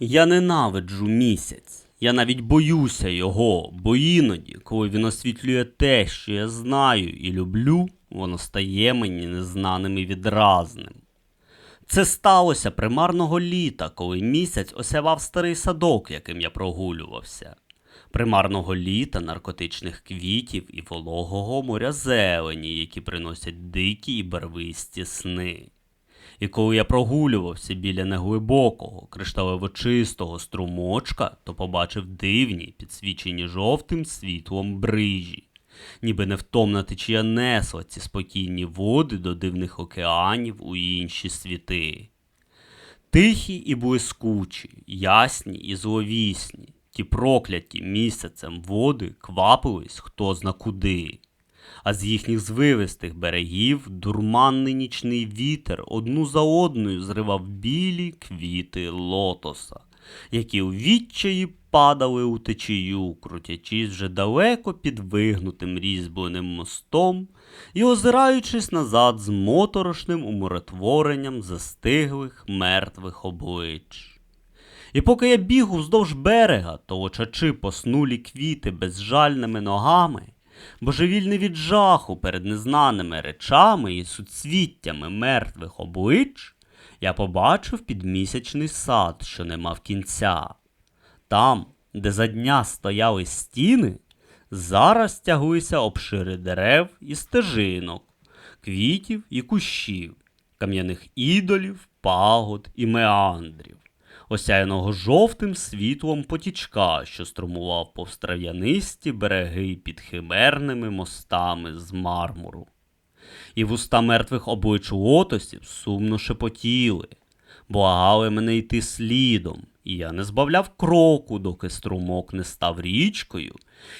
Я ненавиджу місяць. Я навіть боюся його, бо іноді, коли він освітлює те, що я знаю і люблю, воно стає мені незнаним і відразним. Це сталося примарного літа, коли місяць осявав старий садок, яким я прогулювався. Примарного літа наркотичних квітів і вологого моря зелені, які приносять дикі і барвисті сни. І коли я прогулювався біля неглибокого, кришталево-чистого струмочка, то побачив дивні, підсвічені жовтим світлом брижі, ніби невтомна течія несла ці спокійні води до дивних океанів у інші світи. Тихі і блискучі, ясні і зловісні, ті прокляті місяцем води квапились хто зна куди. А з їхніх звивистих берегів дурманний нічний вітер одну за одною зривав білі квіти лотоса, які у відчаї падали у течію, крутячись вже далеко під вигнутим різьбленим мостом і озираючись назад з моторошним умиротворенням застиглих мертвих облич. І поки я біг уздовж берега, толочачи поснулі квіти безжальними ногами, божевільний від жаху перед незнаними речами і суцвіттями мертвих облич, я побачив підмісячний сад, що не мав кінця. Там, де за дня стояли стіни, зараз тяглися обшири дерев і стежинок, квітів і кущів, кам'яних ідолів, пагод і меандрів, осяяного жовтим світлом потічка, що струмував повз трав'янисті береги під химерними мостами з мармуру. І вуста мертвих облич лотосів сумно шепотіли, благали мене йти слідом, і я не збавляв кроку, доки струмок не став річкою,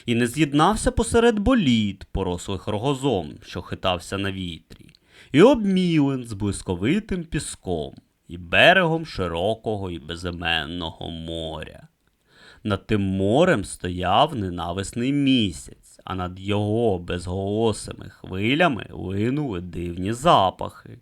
і не з'єднався посеред боліт, порослих рогозом, що хитався на вітрі, і обмілен з блисковитим піском, і берегом широкого і безіменного моря. Над тим морем стояв ненависний місяць, а над його безголосими хвилями линули дивні запахи.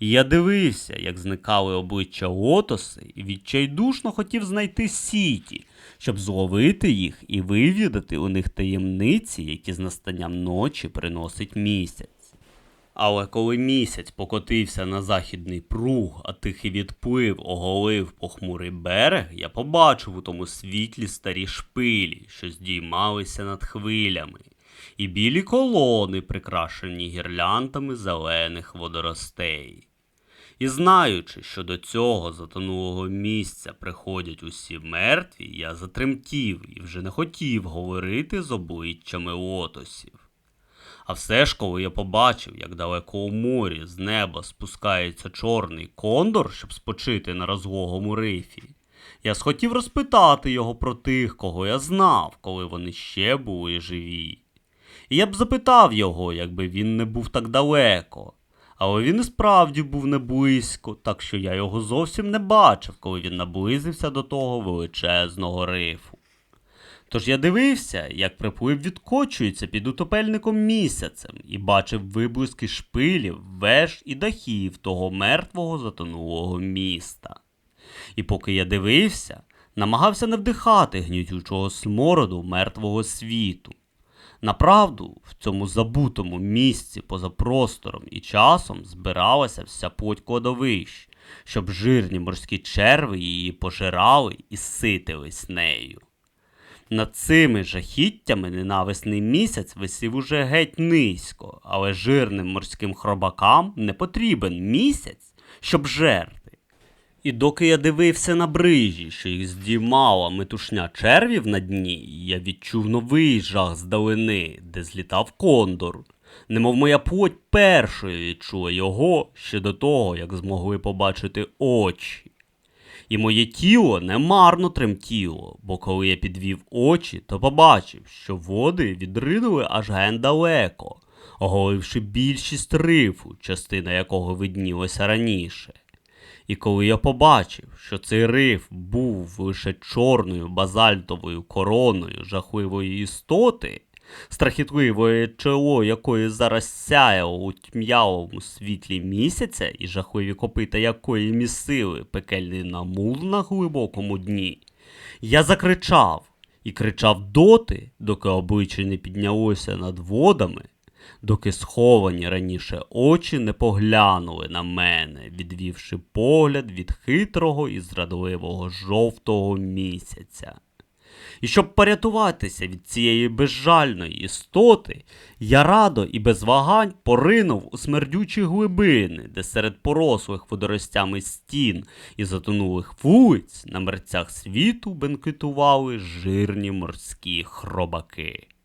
І я дивився, як зникали обличчя лотоси, і відчайдушно хотів знайти сіті, щоб зловити їх і вивідати у них таємниці, які з настанням ночі приносить місяць. Але коли місяць покотився на західний пруг, а тихий відплив оголив похмурий берег, я побачив у тому світлі старі шпилі, що здіймалися над хвилями, і білі колони, прикрашені гірляндами зелених водоростей. І знаючи, що до цього затонулого місця приходять усі мертві, я затремтів і вже не хотів говорити з обличчями лотосів. А все ж, коли я побачив, як далеко у морі з неба спускається чорний кондор, щоб спочити на розлогому рифі, я схотів розпитати його про тих, кого я знав, коли вони ще були живі. І я б запитав його, якби він не був так далеко. Але він і справді був не близько, так що я його зовсім не бачив, коли він наблизився до того величезного рифу. Тож я дивився, як приплив відкочується під утопельником місяцем, і бачив виблиски шпилів, веж і дахів того мертвого затонулого міста. І поки я дивився, намагався не вдихати гнітючого смороду мертвого світу. Направду, в цьому забутому місці поза простором і часом збиралася вся плоть кладовищ, щоб жирні морські черви її пожирали і ситились нею. Над цими жахіттями ненависний місяць висів уже геть низько, але жирним морським хробакам не потрібен місяць, щоб жерти. І доки я дивився на брижі, що їх здіймала метушня червів на дні, я відчув новий жах здалини, де злітав кондор. Немов моя плоть першою відчула його ще до того, як змогли побачити очі. І моє тіло немарно тремтіло, бо коли я підвів очі, то побачив, що води відринули аж ген далеко, оголивши більшість рифу, частина якого виднілася раніше. І коли я побачив, що цей риф був лише чорною базальтовою короною жахливої істоти, страхітливе чоло якої зараз сяяло у тьмявому світлі місяця і жахливі копита якої місили пекельний намул на глибокому дні. Я закричав і кричав доти, доки обличчя не піднялося над водами, доки сховані раніше очі не поглянули на мене, відвівши погляд від хитрого і зрадливого жовтого місяця. І щоб порятуватися від цієї безжальної істоти, я радо і без вагань поринув у смердючі глибини, де серед порослих водоростями стін і затонулих вулиць на мерцях світу бенкетували жирні морські хробаки.